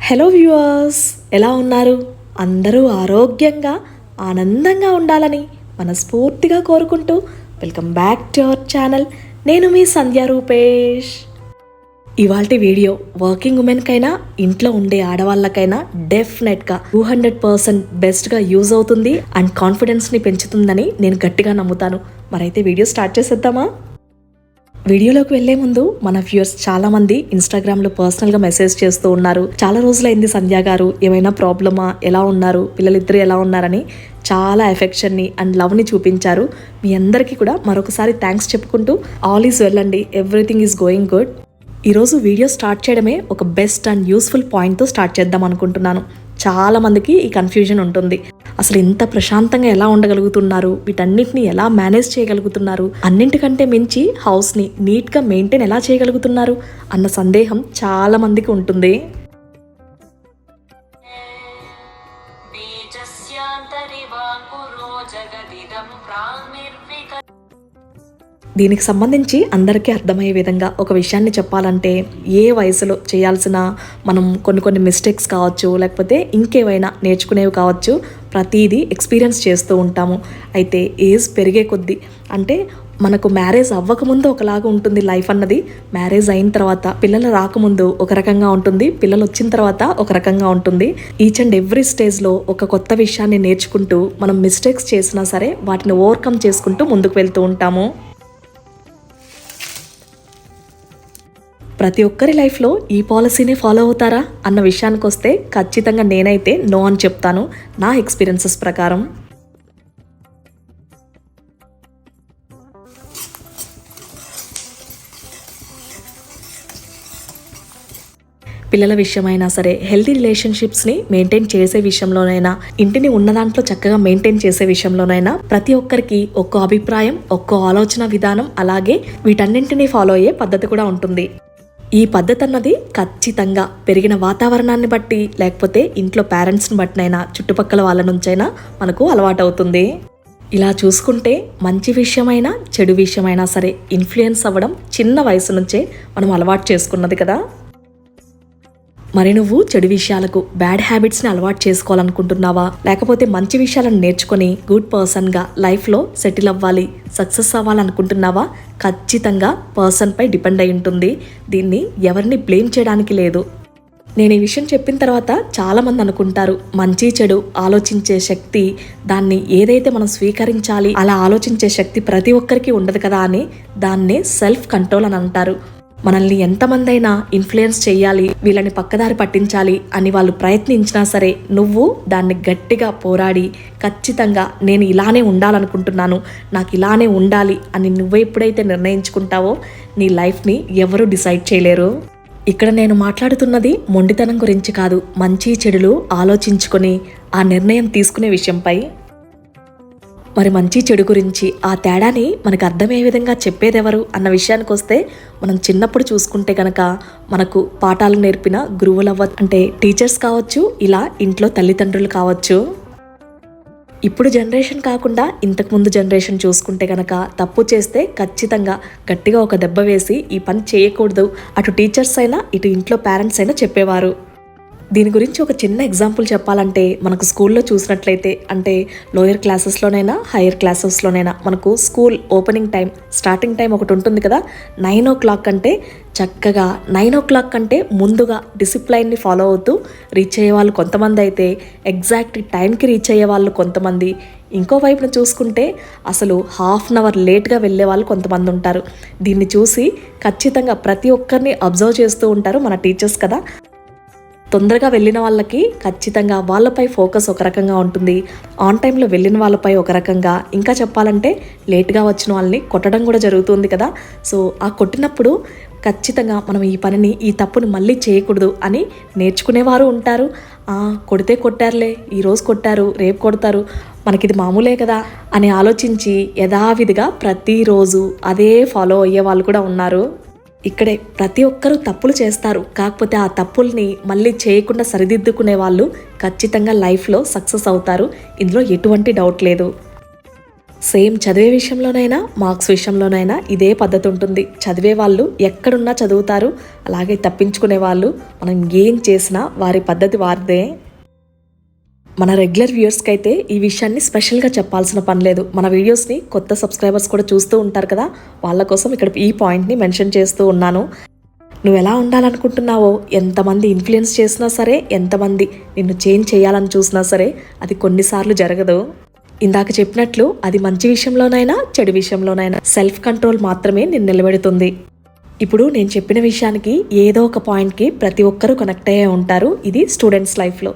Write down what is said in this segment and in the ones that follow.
Hello viewers ఎలా ఉన్నారు? అందరూ ఆరోగ్యంగా ఆనందంగా ఉండాలని మనస్ఫూర్తిగా కోరుకుంటూ welcome back to our channel నేను మీ సంధ్య రూపేష్. ఇవాళ వీడియో వర్కింగ్ ఉమెన్కైనా ఇంట్లో ఉండే ఆడవాళ్ళకైనా డెఫినెట్గా టూ హండ్రెడ్ పర్సెంట్ బెస్ట్గా యూజ్ అవుతుంది అండ్ కాన్ఫిడెన్స్ని పెంచుతుందని నేను గట్టిగా నమ్ముతాను. మరైతే వీడియో స్టార్ట్ చేసేద్దామా? వీడియోలోకి వెళ్ళే ముందు మన వ్యూయర్స్ చాలా మంది ఇన్స్టాగ్రామ్లో పర్సనల్గా మెసేజ్ చేస్తూ ఉన్నారు. చాలా రోజులైంది సంధ్య గారు. ఏమైనా ప్రాబ్లమా? ఎలా ఉన్నారు? పిల్లలిద్దరు ఎలా ఉన్నారని చాలా ఎఫెక్షన్ని అండ్ లవ్ని చూపించారు. మీ అందరికీ కూడా మరొకసారి థ్యాంక్స్ చెప్పుకుంటూ ఆల్ ఈస్ వెల్ అండి. ఎవ్రీథింగ్ ఈస్ గోయింగ్ గుడ్ ఈరోజు వీడియో స్టార్ట్ చేయడమే ఒక బెస్ట్ అండ్ యూస్ఫుల్ పాయింట్తో స్టార్ట్ చేద్దాం అనుకుంటున్నాను. చాలామందికి ఈ కన్ఫ్యూజన్ ఉంటుంది. అసలు ఇంత ప్రశాంతంగా ఎలా ఉండగలుగుతున్నారు? వీటన్నిటిని ఎలా మేనేజ్ చేయగలుగుతున్నారు? అన్నింటికంటే మించి హౌస్ని నీట్గా మెయింటైన్ ఎలా చేయగలుగుతున్నారు? అన్న సందేహం చాలా మందికి ఉంటుంది. దీనికి సంబంధించి అందరికీ అర్థమయ్యే విధంగా ఒక విషయాన్ని చెప్పాలంటే ఏ వయసులో చేయాల్సిన మనం కొన్ని కొన్ని మిస్టేక్స్ కావచ్చు లేకపోతే ఇంకేవైనా నేర్చుకునేవి కావచ్చు ప్రతిదీ ఎక్స్పీరియన్స్ చేస్తూ ఉంటాము. అయితే ఏజ్ పెరిగే కొద్దీ అంటే మనకు మ్యారేజ్ అవ్వకముందు ఒకలాగా ఉంటుంది లైఫ్ అన్నది. మ్యారేజ్ అయిన తర్వాత పిల్లలు రాకముందు ఒక రకంగా ఉంటుంది పిల్లలు వచ్చిన తర్వాత ఒక రకంగా ఉంటుంది. ఈచ్ అండ్ ఎవ్రీ స్టేజ్లో ఒక కొత్త విషయాన్ని నేర్చుకుంటూ మనం మిస్టేక్స్ చేసినా సరే వాటిని ఓవర్కమ్ చేసుకుంటూ ముందుకు వెళ్తూ ఉంటాము. ప్రతి ఒక్కరి లైఫ్లో ఈ పాలసీని ఫాలో అవుతారా అన్న విషయానికి వస్తే ఖచ్చితంగా నేనైతే నో అని చెప్తాను నా ఎక్స్పీరియన్సెస్ ప్రకారం. పిల్లల విషయమైనా సరే హెల్తీ రిలేషన్షిప్స్ని మెయింటైన్ చేసే విషయంలోనైనా ఇంటిని ఉన్న దాంట్లో చక్కగా మెయింటైన్ చేసే విషయంలోనైనా ప్రతి ఒక్కరికి ఒక్కో అభిప్రాయం ఒక్కో ఆలోచన విధానం అలాగే వీటన్నింటినీ ఫాలో అయ్యే పద్ధతి కూడా ఉంటుంది. ఈ పద్ధతి అన్నది ఖచ్చితంగా పెరిగిన వాతావరణాన్ని బట్టి లేకపోతే ఇంట్లో పేరెంట్స్ని బట్టినైనా చుట్టుపక్కల వాళ్ళ నుంచైనా మనకు అలవాటవుతుంది. ఇలా చూసుకుంటే మంచి విషయమైనా చెడు విషయమైనా సరే ఇన్ఫ్లుయెన్స్ అవ్వడం చిన్న వయసు నుంచే మనం అలవాటు చేసుకున్నది కదా. మరి నువ్వు చెడు విషయాలకు బ్యాడ్ హ్యాబిట్స్ని అలవాటు చేసుకోవాలనుకుంటున్నావా? లేకపోతే మంచి విషయాలను నేర్చుకొని గుడ్ పర్సన్గా లైఫ్లో సెటిల్ అవ్వాలి సక్సెస్ అవ్వాలనుకుంటున్నావా? ఖచ్చితంగా పర్సన్పై డిపెండ్ అయి ఉంటుంది. దీన్ని ఎవరిని బ్లేమ్ చేయడానికి లేదు. నేను ఈ విషయం చెప్పిన తర్వాత చాలామంది అనుకుంటారు మంచి చెడు ఆలోచించే శక్తి దాన్ని ఏదైతే మనం స్వీకరించాలి అలా ఆలోచించే శక్తి ప్రతి ఒక్కరికి ఉండదు కదా అని దాన్నే సెల్ఫ్ కంట్రోల్ అని అంటారు. మనల్ని ఎంతమందైనా ఇన్ఫ్లుయెన్స్ చేయాలి వీళ్ళని పక్కదారి పట్టించాలి అని వాళ్ళు ప్రయత్నించినా సరే నువ్వు దాన్ని గట్టిగా పోరాడి ఖచ్చితంగా నేను ఇలానే ఉండాలనుకుంటున్నాను నాకు ఇలానే ఉండాలి అని నువ్వు ఎప్పుడైతే నిర్ణయించుకుంటావో నీ లైఫ్ని ఎవరు డిసైడ్ చేయలేరు. ఇక్కడ నేను మాట్లాడుతున్నది మొండితనం గురించి కాదు మంచి చెడులు ఆలోచించుకొని ఆ నిర్ణయం తీసుకునే విషయంపై. మరి మంచి చెడు గురించి ఆ తేడాని మనకు అర్థమయ్యే విధంగా చెప్పేదెవరు అన్న విషయానికి వస్తే మనం చిన్నప్పుడు చూసుకుంటే కనుక మనకు పాఠాలు నేర్పిన గురువులవ్వ అంటే టీచర్స్ కావచ్చు ఇలా ఇంట్లో తల్లిదండ్రులు కావచ్చు. ఇప్పుడు జనరేషన్ కాకుండా ఇంతకుముందు జనరేషన్ చూసుకుంటే కనుక తప్పు చేస్తే ఖచ్చితంగా గట్టిగా ఒక దెబ్బ వేసి ఈ పని చేయకూడదు. అటు టీచర్స్ అయినా ఇటు ఇంట్లో పేరెంట్స్ అయినా చెప్పేవారు. దీని గురించి ఒక చిన్న ఎగ్జాంపుల్ చెప్పాలంటే మనకు స్కూల్లో చూసినట్లయితే అంటే లోయర్ క్లాసెస్లోనైనా హైయర్ క్లాసెస్లోనైనా మనకు school opening time starting time ఒకటి ఉంటుంది కదా నైన్ ఓ క్లాక్ అంటే చక్కగా నైన్ ఓ క్లాక్ కంటే ముందుగా డిసిప్లైన్ని ఫాలో అవుతూ రీచ్ అయ్యే వాళ్ళు కొంతమంది అయితే ఎగ్జాక్ట్ టైంకి రీచ్ అయ్యే వాళ్ళు కొంతమంది. ఇంకో వైపున చూసుకుంటే అసలు హాఫ్ అన్ అవర్ లేట్గా వెళ్ళే వాళ్ళు కొంతమంది ఉంటారు. దీన్ని చూసి ఖచ్చితంగా ప్రతి ఒక్కరిని అబ్జర్వ్ చేస్తూ ఉంటారు మన టీచర్స్ కదా. తొందరగా వెళ్ళిన వాళ్ళకి ఖచ్చితంగా వాళ్ళపై ఫోకస్ ఒక రకంగా ఉంటుంది. ఆన్ టైంలో వెళ్ళిన వాళ్ళపై ఒక రకంగా. ఇంకా చెప్పాలంటే లేట్గా వచ్చిన వాళ్ళని కొట్టడం కూడా జరుగుతుంది కదా. సో ఆ కొట్టినప్పుడు ఖచ్చితంగా మనం ఈ పనిని ఈ తప్పును మళ్ళీ చేయకూడదు అని నేర్చుకునేవారు ఉంటారు. కొడితే కొట్టారులే ఈరోజు కొట్టారు రేపు కొడతారు మనకిది మామూలే కదా అని ఆలోచించి యథావిధిగా ప్రతిరోజు అదే ఫాలో అయ్యే వాళ్ళు కూడా ఉన్నారు. ఇక్కడే ప్రతి ఒక్కరూ తప్పులు చేస్తారు. కాకపోతే ఆ తప్పుల్ని మళ్ళీ చేయకుండా సరిదిద్దుకునే వాళ్ళు ఖచ్చితంగా లైఫ్లో సక్సెస్ అవుతారు. ఇందులో ఎటువంటి డౌట్ లేదు. సేమ్ చదివే విషయంలోనైనా మార్క్స్ విషయంలోనైనా ఇదే పద్ధతి ఉంటుంది. చదివే వాళ్ళు ఎక్కడున్నా చదువుతారు. అలాగే తప్పించుకునే వాళ్ళు మనం ఏం చేసినా వారి పద్ధతి వారిదే. మన రెగ్యులర్ వ్యూయర్స్కి అయితే ఈ విషయాన్ని స్పెషల్గా చెప్పాల్సిన పని లేదు. మన వీడియోస్ని కొత్త సబ్స్క్రైబర్స్ కూడా చూస్తూ ఉంటారు కదా? వాళ్ళ కోసం ఇక్కడ ఈ పాయింట్ని మెన్షన్ చేస్తూ ఉన్నాను. నువ్వు ఎలా ఉండాలనుకుంటున్నావో ఎంతమంది ఇన్ఫ్లుయెన్స్ చేసినా సరే ఎంతమంది నిన్ను చేంజ్ చేయాలని చూసినా సరే అది కొన్నిసార్లు జరగదు. ఇందాక చెప్పినట్లు అది మంచి విషయంలోనైనా చెడు విషయంలోనైనా సెల్ఫ్ కంట్రోల్ మాత్రమే నిన్ను నిలబెడుతుంది. ఇప్పుడు నేను చెప్పిన విషయానికి ఏదో ఒక పాయింట్కి ప్రతి ఒక్కరూ కనెక్ట్ అయ్యే ఉంటారు. ఇది స్టూడెంట్స్ లైఫ్లో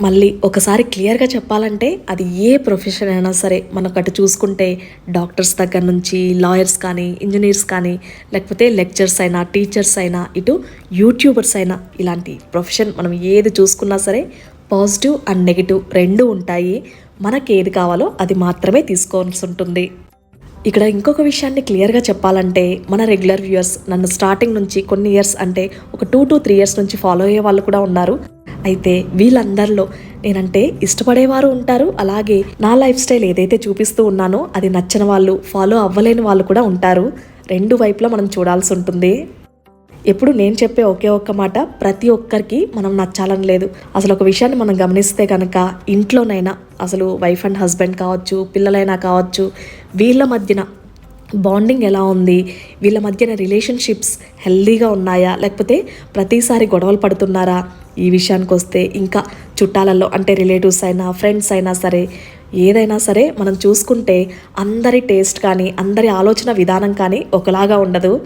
మళ్ళీ ఒకసారి క్లియర్గా చెప్పాలంటే అది ఏ ప్రొఫెషన్ అయినా సరే మనకు అటు చూసుకుంటే డాక్టర్స్ దగ్గర నుంచి లాయర్స్ కానీ ఇంజనీర్స్ కానీ లేకపోతే లెక్చర్స్ అయినా టీచర్స్ అయినా ఇటు యూట్యూబర్స్ అయినా ఇలాంటి ప్రొఫెషన్ మనం ఏది చూసుకున్నా సరే పాజిటివ్ అండ్ నెగిటివ్ రెండు ఉంటాయి. మనకి ఏది కావాలో అది మాత్రమే తీసుకోవాల్సి ఉంటుంది. ఇక్కడ ఇంకొక విషయాన్ని క్లియర్గా చెప్పాలంటే మన రెగ్యులర్ వ్యూయర్స్ నన్ను స్టార్టింగ్ నుంచి కొన్ని ఇయర్స్ అంటే ఒక టూ టు త్రీ ఇయర్స్ నుంచి ఫాలో అయ్యే వాళ్ళు కూడా ఉన్నారు. అయితే వీళ్ళందరిలో నేనంటే ఇష్టపడేవారు ఉంటారు. అలాగే నా లైఫ్ స్టైల్ ఏదైతే చూపిస్తూ ఉన్నానో అది నచ్చని వాళ్ళు ఫాలో అవ్వలేని వాళ్ళు కూడా ఉంటారు. రెండు వైపులా మనం చూడాల్సి ఉంటుంది. ఎప్పుడు నేను చెప్పే ఒకే ఒక్క మాట ప్రతి ఒక్కరికి మనం నచ్చాలని లేదు. అసలు ఒక విషయాన్ని మనం గమనిస్తే కనుక ఇంట్లోనైనా అసలు వైఫ్ అండ్ హస్బెండ్ కావచ్చు పిల్లలైనా కావచ్చు వీళ్ళ మధ్యన బాండింగ్ ఎలా ఉంది? వీళ్ళ మధ్యన రిలేషన్షిప్స్ హెల్దీగా ఉన్నాయా? లేకపోతే ప్రతిసారి గొడవలు పడుతున్నారా? ఈ విషయానికి వస్తే ఇంకా చుట్టాలలో అంటే రిలేటివ్స్ అయినా ఫ్రెండ్స్ అయినా సరే ఏదైనా సరే మనం చూసుకుంటే అందరి టేస్ట్ కానీ అందరి ఆలోచన విధానం కానీ ఒకలాగా ఉండదు.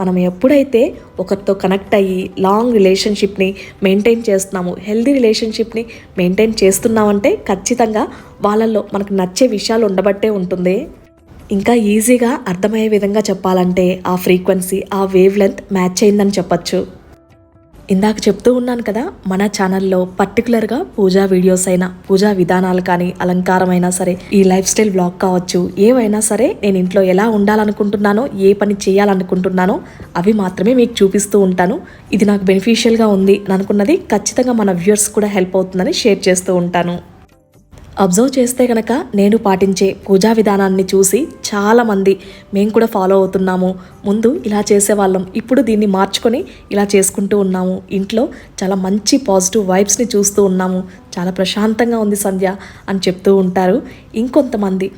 మనం ఎప్పుడైతే ఒకరితో కనెక్ట్ అయ్యి లాంగ్ రిలేషన్షిప్ని మెయింటైన్ చేస్తున్నాము హెల్దీ రిలేషన్షిప్ని మెయింటైన్ చేస్తున్నామంటే ఖచ్చితంగా వాళ్ళల్లో మనకు నచ్చే విషయాలు ఉండబట్టే ఉంటుంది. ఇంకా ఈజీగా అర్థమయ్యే విధంగా చెప్పాలంటే ఆ ఫ్రీక్వెన్సీ ఆ వేవ్ లెంత్ మ్యాచ్ అయిందని చెప్పచ్చు. ఇందాక చెప్తూ ఉన్నాను కదా మన ఛానల్లో పర్టికులర్గా పూజా వీడియోస్ అయినా పూజా విధానాలు కానీ అలంకారం అయినా సరే ఈ లైఫ్ స్టైల్ బ్లాగ్ కావచ్చు ఏవైనా సరే నేను ఇంట్లో ఎలా ఉండాలనుకుంటున్నానో ఏ పని చేయాలనుకుంటున్నానో అవి మాత్రమే మీకు చూపిస్తూ ఉంటాను. ఇది నాకు బెనిఫిషియల్గా ఉంది అనుకున్నది ఖచ్చితంగా మన వ్యూయర్స్ కూడా హెల్ప్ అవుతుందని షేర్ చేస్తూ ఉంటాను. అబ్జర్వ్ చేస్తే కనుక నేను పాటించే పూజా విధానాన్ని చూసి చాలామంది మేము కూడా ఫాలో అవుతున్నాము. ముందు ఇలా చేసేవాళ్ళం. ఇప్పుడు దీన్ని మార్చుకొని ఇలా చేసుకుంటూ ఉన్నాము. ఇంట్లో చాలా మంచి పాజిటివ్ వైబ్స్ని చూస్తూ ఉన్నాము. చాలా ప్రశాంతంగా ఉంది సంధ్య అని చెప్తూ ఉంటారు. ఇంకొంతమంది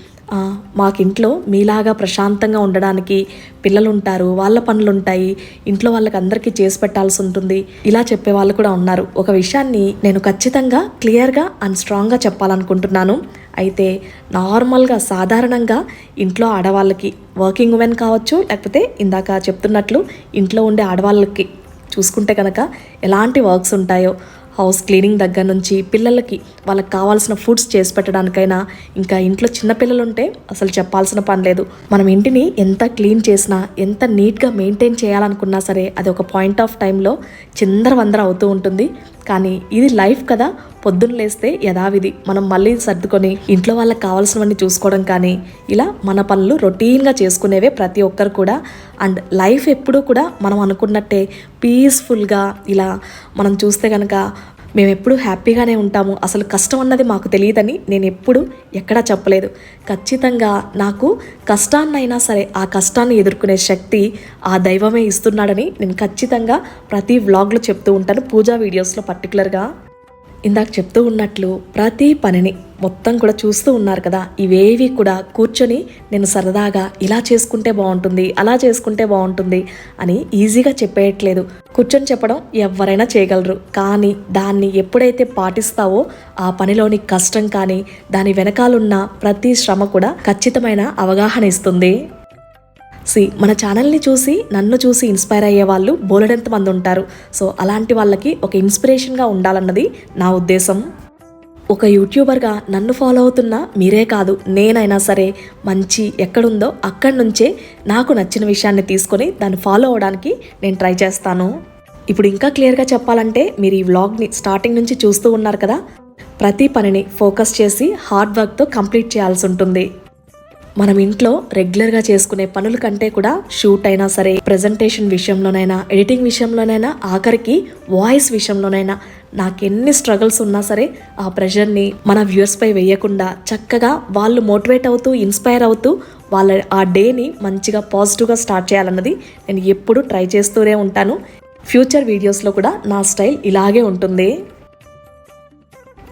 మాకింట్లో మీలాగా ప్రశాంతంగా ఉండడానికి పిల్లలు ఉంటారు వాళ్ళ పనులు ఉంటాయి ఇంట్లో వాళ్ళకి అందరికీ చేసి పెట్టాల్సి ఉంటుంది ఇలా చెప్పే వాళ్ళు కూడా ఉన్నారు. ఒక విషయాన్ని నేను ఖచ్చితంగా క్లియర్గా అండ్ స్ట్రాంగ్గా చెప్పాలనుకుంటున్నాను. అయితే నార్మల్గా సాధారణంగా ఇంట్లో ఆడవాళ్ళకి వర్కింగ్ ఉమెన్ కావచ్చు లేకపోతే ఇందాక చెప్తున్నట్లు ఇంట్లో ఉండే ఆడవాళ్ళకి చూసుకుంటే కనుక ఎలాంటి వర్క్స్ ఉంటాయో హౌస్ క్లీనింగ్ దగ్గర నుంచి పిల్లలకి వాళ్ళకి కావాల్సిన ఫుడ్స్ చేసి పెట్టడానికైనా ఇంకా ఇంట్లో చిన్నపిల్లలు ఉంటే అసలు చెప్పాల్సిన పని లేదు. మనం ఇంటిని ఎంత క్లీన్ చేసినా ఎంత నీట్గా మెయింటైన్ చేయాలనుకున్నా సరే అది ఒక పాయింట్ ఆఫ్ టైంలో చిందరవందర అవుతూ ఉంటుంది. కానీ ఇది లైఫ్ కదా పొద్దున్న లేస్తే యథావిధి మనం మళ్ళీ సర్దుకొని ఇంట్లో వాళ్ళకి కావాల్సినవన్నీ చూసుకోవడం కానీ ఇలా మన పనులు రొటీన్గా చేసుకునేవే ప్రతి ఒక్కరు కూడా. అండ్ లైఫ్ ఎప్పుడూ కూడా మనం అనుకున్నట్టే పీస్ఫుల్గా ఇలా మనం చూస్తే కనుక మేము ఎప్పుడూ హ్యాపీగానే ఉంటాము. అసలు కష్టం అన్నది మాకు తెలియదని నేను ఎప్పుడు ఎక్కడా చెప్పలేదు. ఖచ్చితంగా నాకు కష్టాన్నైనా సరే ఆ కష్టాన్ని ఎదుర్కొనే శక్తి ఆ దైవమే ఇస్తున్నాడని నేను ఖచ్చితంగా ప్రతి వ్లాగ్లో చెప్తూ ఉంటాను. పూజా వీడియోస్లో పర్టికులర్గా ఇందాక చెప్తూ ఉన్నట్లు ప్రతి పనిని మొత్తం కూడా చూస్తూ ఉన్నారు కదా ఇవేవి కూడా కూర్చొని నేను సరదాగా ఇలా చేసుకుంటే బాగుంటుంది అలా చేసుకుంటే బాగుంటుంది అని ఈజీగా చెప్పేయట్లేదు. కూర్చొని చెప్పడం ఎవరైనా చేయగలరు. కానీ దాన్ని ఎప్పుడైతే పాటిస్తావో ఆ పనిలోని కష్టం కానీ దాని వెనకాలన్న ప్రతి శ్రమ కూడా ఖచ్చితమైన అవగాహన ఇస్తుంది. సి మన ఛానల్ని చూసి నన్ను చూసి ఇన్స్పైర్ అయ్యే వాళ్ళు బోలెడంత మంది ఉంటారు. సో అలాంటి వాళ్ళకి ఒక ఇన్స్పిరేషన్గా ఉండాలన్నది నా ఉద్దేశం. ఒక యూట్యూబర్గా నన్ను ఫాలో అవుతున్న మీరే కాదు నేనైనా సరే మంచి ఎక్కడుందో అక్కడి నుంచే నాకు నచ్చిన విషయాన్ని తీసుకొని దాన్ని ఫాలో అవడానికి నేను ట్రై చేస్తాను. ఇప్పుడు ఇంకా క్లియర్గా చెప్పాలంటే మీరు ఈ వ్లాగ్ని స్టార్టింగ్ నుంచి చూస్తూ ఉన్నారు కదా ప్రతి పనిని ఫోకస్ చేసి హార్డ్ వర్క్తో కంప్లీట్ చేయాల్సి ఉంటుంది. మనం ఇంట్లో రెగ్యులర్గా చేసుకునే పనుల కంటే కూడా షూట్ అయినా సరే ప్రజెంటేషన్ విషయంలోనైనా ఎడిటింగ్ విషయంలోనైనా ఆఖరికి వాయిస్ విషయంలోనైనా నాకు ఎన్ని స్ట్రగుల్స్ ఉన్నా సరే ఆ ప్రెషర్ని మన వ్యూవర్స్పై వేయకుండా చక్కగా వాళ్ళు మోటివేట్ అవుతూ ఇన్స్పైర్ అవుతూ వాళ్ళ ఆ డేని మంచిగా పాజిటివ్గా స్టార్ట్ చేయాలన్నది నేను ఎప్పుడూ ట్రై చేస్తూనే ఉంటాను. ఫ్యూచర్ వీడియోస్లో కూడా నా స్టైల్ ఇలాగే ఉంటుంది.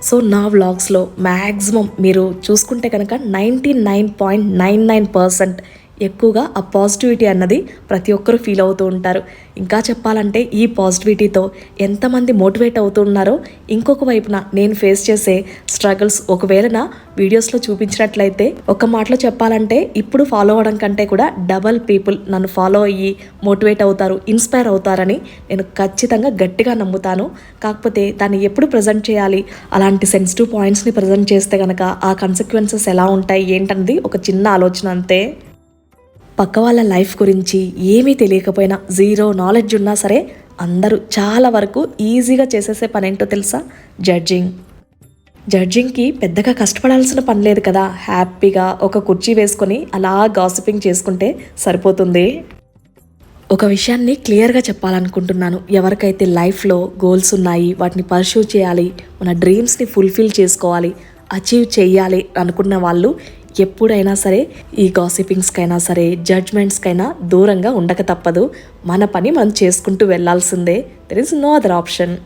సో నా వ్లాగ్స్లో మ్యాక్సిమం మీరు చూసుకుంటే కనుక ninety nine point nine nine percent ఎక్కువగా ఆ పాజిటివిటీ అన్నది ప్రతి ఒక్కరూ ఫీల్ అవుతూ ఉంటారు. ఇంకా చెప్పాలంటే ఈ పాజిటివిటీతో ఎంతమంది మోటివేట్ అవుతున్నారో ఇంకొక వైపున నేను ఫేస్ చేసే స్ట్రగుల్స్ ఒకవేళ నా వీడియోస్లో చూపించినట్లయితే ఒక మాటలో చెప్పాలంటే ఇప్పుడు ఫాలో అవడం కంటే కూడా డబల్ పీపుల్ నన్ను ఫాలో అయ్యి మోటివేట్ అవుతారు ఇన్స్పైర్ అవుతారని నేను ఖచ్చితంగా గట్టిగా నమ్ముతాను. కాకపోతే దాన్ని ఎప్పుడు ప్రజెంట్ చేయాలి? అలాంటి సెన్సిటివ్ పాయింట్స్ని ప్రజెంట్ చేస్తే కనుక ఆ కన్సిక్వెన్సెస్ ఎలా ఉంటాయి? ఏంటన్నది ఒక చిన్న ఆలోచన అంతే. పక్క వాళ్ళ లైఫ్ గురించి ఏమీ తెలియకపోయినా జీరో నాలెడ్జ్ ఉన్నా సరే అందరూ చాలా వరకు ఈజీగా చేసేసే పని ఏంటో తెలుసా? జడ్జింగ్. జడ్జింగ్కి పెద్దగా కష్టపడాల్సిన పని లేదు కదా. హ్యాపీగా ఒక కుర్చీ వేసుకొని అలా గాసిపింగ్ చేసుకుంటే సరిపోతుంది? ఒక విషయాన్ని క్లియర్గా చెప్పాలనుకుంటున్నాను. ఎవరికైతే లైఫ్లో గోల్స్ ఉన్నాయి వాటిని పర్సూ చేయాలి మన డ్రీమ్స్ని ఫుల్ఫిల్ చేసుకోవాలి అచీవ్ చేయాలి అనుకున్న వాళ్ళు ఎప్పుడైనా సరే ఈ గాసిపింగ్స్కైనా సరే జడ్జ్మెంట్స్కైనా దూరంగా ఉండక తప్పదు. మన పని మనం చేసుకుంటూ వెళ్ళాల్సిందే there is no other option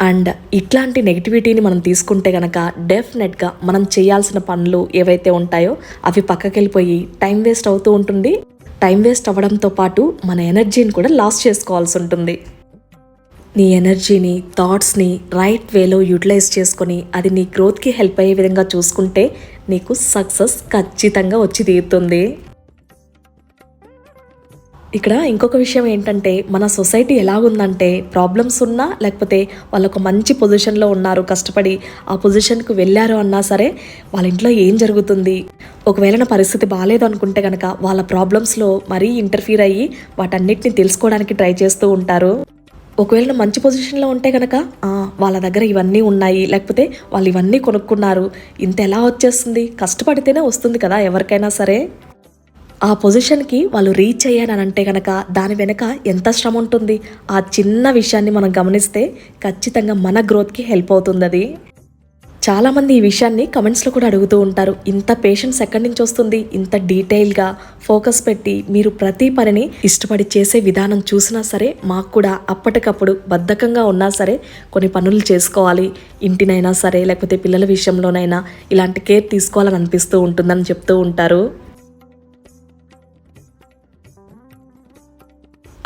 and ఇట్లాంటి నెగిటివిటీని మనం తీసుకుంటే కనుక డెఫినెట్గా మనం చేయాల్సిన పనులు ఏవైతే ఉంటాయో అవి పక్కకి వెళ్ళిపోయి టైం వేస్ట్ అవుతూ ఉంటుంది. టైం వేస్ట్ అవ్వడంతో పాటు మన ఎనర్జీని కూడా లాస్ చేసుకోవాల్సి ఉంటుంది. నీ ఎనర్జీని థాట్స్ని రైట్ వేలో యూటిలైజ్ చేసుకొని అది నీ గ్రోత్కి హెల్ప్ అయ్యే విధంగా చూసుకుంటే నీకు సక్సెస్ ఖచ్చితంగా వచ్చి తీరుతుంది. ఇక్కడ ఇంకొక విషయం ఏంటంటే మన సొసైటీ ఎలాగుందంటే ప్రాబ్లమ్స్ ఉన్నా లేకపోతే వాళ్ళు ఒక మంచి పొజిషన్లో ఉన్నారు కష్టపడి ఆ పొజిషన్కు వెళ్ళారు అన్నా సరే వాళ్ళ ఇంట్లో ఏం జరుగుతుంది? ఒకవేళ నా పరిస్థితి బాగాలేదు అనుకుంటే కనుక వాళ్ళ ప్రాబ్లమ్స్లో మరీ ఇంటర్ఫీర్ అయ్యి వాటన్నిటిని తెలుసుకోవడానికి ట్రై చేస్తూ ఉంటారు. ఒకవేళ మంచి పొజిషన్లో ఉంటే కనుక వాళ్ళ దగ్గర ఇవన్నీ ఉన్నాయి లేకపోతే వాళ్ళు ఇవన్నీ కొనుక్కున్నారు ఇంత ఎలా వచ్చేస్తుంది? కష్టపడితేనే వస్తుంది కదా ఎవరికైనా సరే. ఆ పొజిషన్కి వాళ్ళు రీచ్ అయ్యానంటే అంటే కనుక దాని వెనుక ఎంత శ్రమ ఉంటుంది? ఆ చిన్న విషయాన్ని మనం గమనిస్తే ఖచ్చితంగా మన గ్రోత్కి హెల్ప్ అవుతుంది అది చాలామంది ఈ విషయాన్ని కమెంట్స్లో కూడా అడుగుతూ ఉంటారు. ఇంత పేషెన్స్ ఎక్కడి నుంచి వస్తుంది? ఇంత డీటెయిల్గా ఫోకస్ పెట్టి మీరు ప్రతి పనిని ఇష్టపడి చేసే విధానం చూసినా సరే మాకు కూడా అప్పటికప్పుడు బద్ధకంగా ఉన్నా సరే కొన్ని పనులు చేసుకోవాలి. ఇంటినైనా సరే లేకపోతే పిల్లల విషయంలోనైనా ఇలాంటి కేర్ తీసుకోవాలని అనిపిస్తూ ఉంటుందని చెప్తూ ఉంటారు.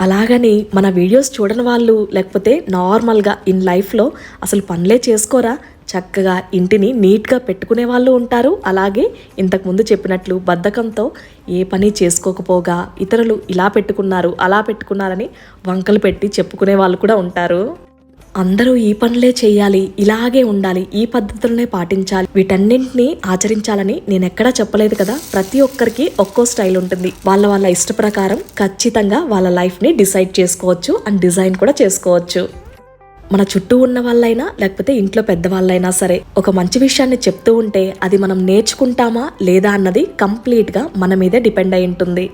అలాగని మన వీడియోస్ చూడని వాళ్ళు లేకపోతే నార్మల్గా ఇన్ లైఫ్లో అసలు పనులే చేసుకోరా? చక్కగా ఇంటిని నీట్గా పెట్టుకునే వాళ్ళు ఉంటారు. అలాగే ఇంతకుముందు చెప్పినట్లు బద్ధకంతో ఏ పని చేసుకోకపోగా ఇతరులు ఇలా పెట్టుకున్నారు అలా పెట్టుకున్నారని వంకలు పెట్టి చెప్పుకునే వాళ్ళు కూడా ఉంటారు. అందరూ ఈ పనులే చేయాలి ఇలాగే ఉండాలి ఈ పద్ధతులనే పాటించాలి. వీటన్నింటినీ ఆచరించాలని నేను ఎక్కడా చెప్పలేదు కదా. ప్రతి ఒక్కరికి ఒక్కో స్టైల్ ఉంటుంది. వాళ్ళ వాళ్ళ ఇష్ట ప్రకారం ఖచ్చితంగా వాళ్ళ లైఫ్ని డిసైడ్ చేసుకోవచ్చు. అండ్ డిజైన్ కూడా చేసుకోవచ్చు. మన చుట్టూ ఉన్న వాళ్ళైనా లేకపోతే ఇంట్లో పెద్దవాళ్ళైనా సరే ఒక మంచి విషయాన్ని చెప్తూ ఉంటే అది మనం నేర్చుకుంటామా లేదా అన్నది కంప్లీట్గా మన మీదే డిపెండ్ అయి ఉంటుంది.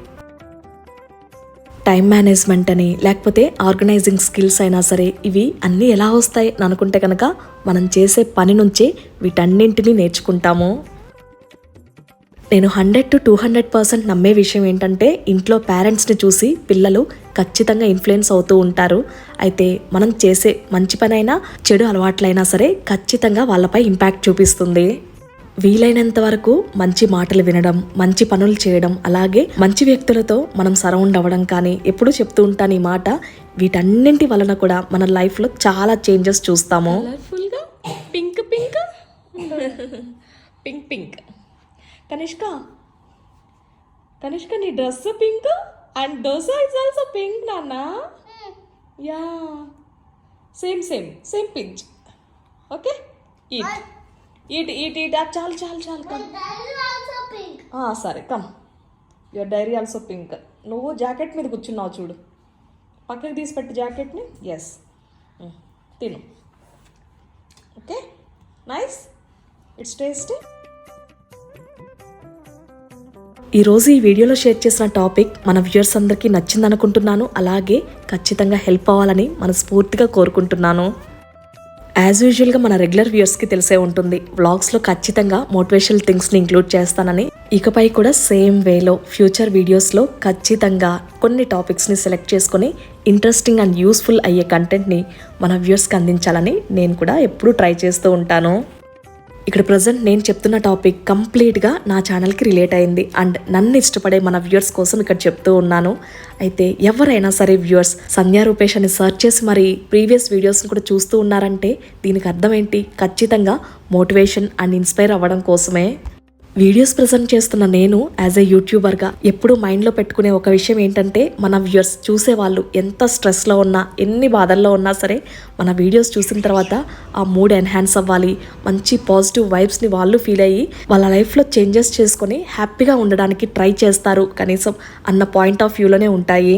టైం మేనేజ్మెంట్ అని లేకపోతే ఆర్గనైజింగ్ స్కిల్స్ అయినా సరే ఇవి అన్నీ ఎలా వస్తాయి అని అనుకుంటే కనుక మనం చేసే పని నుంచే వీటన్నింటినీ నేర్చుకుంటాము. నేను hundred to two hundred percent నమ్మే విషయం ఏంటంటే ఇంట్లో పేరెంట్స్ని చూసి పిల్లలు ఖచ్చితంగా ఇన్ఫ్లుయెన్స్ అవుతూ ఉంటారు. అయితే మనం చేసే మంచి పనైనా చెడు అలవాట్లైనా సరే ఖచ్చితంగా వాళ్ళపై ఇంపాక్ట్ చూపిస్తుంది. వీలైనంత వరకు మంచి మాటలు వినడం మంచి పనులు చేయడం అలాగే మంచి వ్యక్తులతో మనం సరౌండ్ అవ్వడం కానీ ఎప్పుడూ చెప్తూ ఉంటాను ఈ మాట వీటన్నింటి వలన కూడా మన లైఫ్లో చాలా చేంజెస్ చూస్తాము. Pink pink? Pink pink. Kanishka Kanishka నీ dress pink and dosa is also pink నాన్న yeah same same same pink okay eat eat eat eat చాలు చాలు చాలు కమ్ సరే come your diary also pink నువ్వు జాకెట్ మీద కూర్చున్నావు చూడు. పక్కకి తీసి పెట్టు జాకెట్ని ఎస్ తిను. ఓకే నైస్ ఇట్స్ టేస్టీ ఈరోజు ఈ వీడియోలో షేర్ చేసిన టాపిక్ మన వ్యూయర్స్ అందరికీ నచ్చింది అనుకుంటున్నాను అలాగే ఖచ్చితంగా హెల్ప్ అవ్వాలని మనస్ఫూర్తిగా కోరుకుంటున్నాను. యాజ్ యూజువల్గా మన రెగ్యులర్ వ్యూయర్స్కి తెలిసే ఉంటుంది వ్లాగ్స్లో ఖచ్చితంగా మోటివేషనల్ థింగ్స్ని ఇంక్లూడ్ చేస్తానని. ఇకపై కూడా సేమ్ వేలో ఫ్యూచర్ వీడియోస్లో ఖచ్చితంగా కొన్ని టాపిక్స్ని సెలెక్ట్ చేసుకొని ఇంట్రెస్టింగ్ అండ్ యూస్ఫుల్ అయ్యే కంటెంట్ని మన వ్యూయర్స్కి అందించాలని నేను కూడా ఎప్పుడూ ట్రై చేస్తూ ఉంటాను. ఇక్కడ ప్రజెంట్ నేను చెప్తున్న టాపిక్ కంప్లీట్గా నా ఛానల్కి రిలేట్ అయింది. అండ్ నన్ను ఇష్టపడే మన వ్యూయర్స్ కోసం ఇక్కడ చెప్తూ ఉన్నాను. అయితే ఎవరైనా సరే వ్యూయర్స్ సంధ్యా రూపేష్ అని సర్చ్ చేసి మరి ప్రీవియస్ వీడియోస్ని కూడా చూస్తూ ఉన్నారంటే దీనికి అర్థం ఏంటి? ఖచ్చితంగా మోటివేషన్ అండ్ ఇన్స్పైర్ అవ్వడం కోసమే. వీడియోస్ ప్రజెంట్ చేస్తున్న నేను యాజ్ ఏ యూట్యూబర్గా ఎప్పుడూ మైండ్లో పెట్టుకునే ఒక విషయం ఏంటంటే మన వ్యూయర్స్ చూసేవాళ్ళు ఎంత స్ట్రెస్లో ఉన్నా ఎన్ని బాధల్లో ఉన్నా సరే మన వీడియోస్ చూసిన తర్వాత ఆ మూడ్ ఎన్హాన్స్ అవ్వాలి మంచి పాజిటివ్ వైబ్స్ని వాళ్ళు ఫీల్ అయ్యి వాళ్ళ లైఫ్లో చేంజెస్ చేసుకొని హ్యాపీగా ఉండడానికి ట్రై చేస్తారు. కనీసం అన్న పాయింట్ ఆఫ్ వ్యూలోనే ఉంటాయి.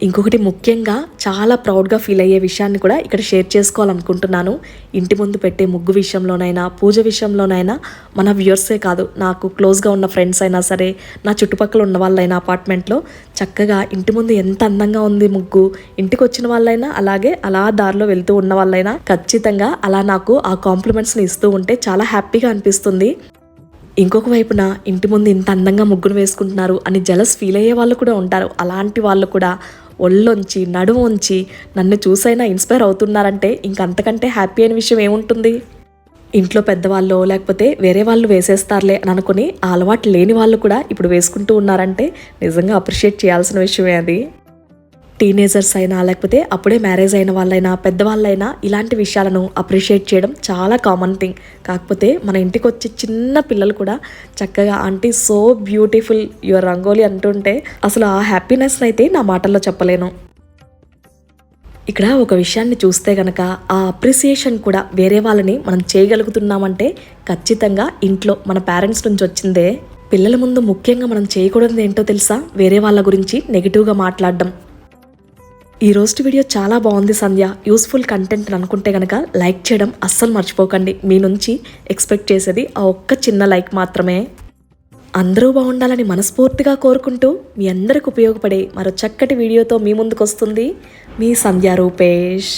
ఇంకొకటి ముఖ్యంగా చాలా ప్రౌడ్గా ఫీల్ అయ్యే విషయాన్ని కూడా ఇక్కడ షేర్ చేసుకోవాలనుకుంటున్నాను. ఇంటి ముందు పెట్టే ముగ్గు విషయంలోనైనా పూజ విషయంలోనైనా మన వ్యూయర్సే కాదు నాకు క్లోజ్గా ఉన్న ఫ్రెండ్స్ అయినా సరే నా చుట్టుపక్కల ఉన్న వాళ్ళైనా అపార్ట్మెంట్లో చక్కగా ఇంటి ముందు ఎంత అందంగా ఉంది ముగ్గు ఇంటికి వచ్చిన వాళ్ళైనా అలాగే అలా దారిలో వెళ్తూ ఉన్న వాళ్ళైనా ఖచ్చితంగా అలా నాకు ఆ కాంప్లిమెంట్స్ని ఇస్తూ ఉంటే చాలా హ్యాపీగా అనిపిస్తుంది. ఇంకొక వైపున ఇంటి ముందు ఇంత అందంగా ముగ్గును వేసుకుంటున్నారు అని జలస్ ఫీల్ అయ్యే వాళ్ళు కూడా ఉంటారు. అలాంటి వాళ్ళు కూడా ఒళ్ళొంచి నడుము ఉంచి నన్ను చూసైనా ఇన్స్పైర్ అవుతున్నారంటే ఇంకంతకంటే హ్యాపీ అయిన విషయం ఏముంటుంది? ఇంట్లో పెద్దవాళ్ళు లేకపోతే వేరే వాళ్ళు వేసేస్తారులే అని అనుకుని ఆ అలవాటు లేని వాళ్ళు కూడా ఇప్పుడు వేసుకుంటూ ఉన్నారంటే నిజంగా అప్రిషియేట్ చేయాల్సిన విషయమే అది. టీనేజర్స్ అయినా లేకపోతే అప్పుడే మ్యారేజ్ అయిన వాళ్ళైనా పెద్దవాళ్ళైనా ఇలాంటి విషయాలను అప్రిషియేట్ చేయడం చాలా కామన్ థింగ్ కాకపోతే మన ఇంటికి వచ్చే చిన్న పిల్లలు కూడా చక్కగా aunty so beautiful your rangoli అంటుంటే అసలు ఆ హ్యాపీనెస్ని అయితే నా మాటల్లో చెప్పలేను. ఇక్కడ ఒక విషయాన్ని చూస్తే గనక ఆ అప్రిసియేషన్ కూడా వేరే వాళ్ళని మనం చేయగలుగుతున్నామంటే ఖచ్చితంగా ఇంట్లో మన పేరెంట్స్ నుంచి వచ్చిందే. పిల్లల ముందు ముఖ్యంగా మనం చేయకూడదు ఏంటో తెలుసా? వేరే వాళ్ళ గురించి నెగిటివ్గా మాట్లాడడం. ఈ రోజు వీడియో చాలా బాగుంది సంధ్య. యూస్ఫుల్ కంటెంట్ అనుకుంటే కనుక లైక్ చేయడం అస్సలు మర్చిపోకండి. మీ నుంచి ఎక్స్పెక్ట్ చేసేది ఆ ఒక్క చిన్న లైక్ మాత్రమే. అందరూ బాగుండాలని మనస్ఫూర్తిగా కోరుకుంటూ మీ అందరికి ఉపయోగపడే మరో చక్కటి వీడియోతో మీ ముందుకు వస్తుంది మీ సంధ్య రూపేష్.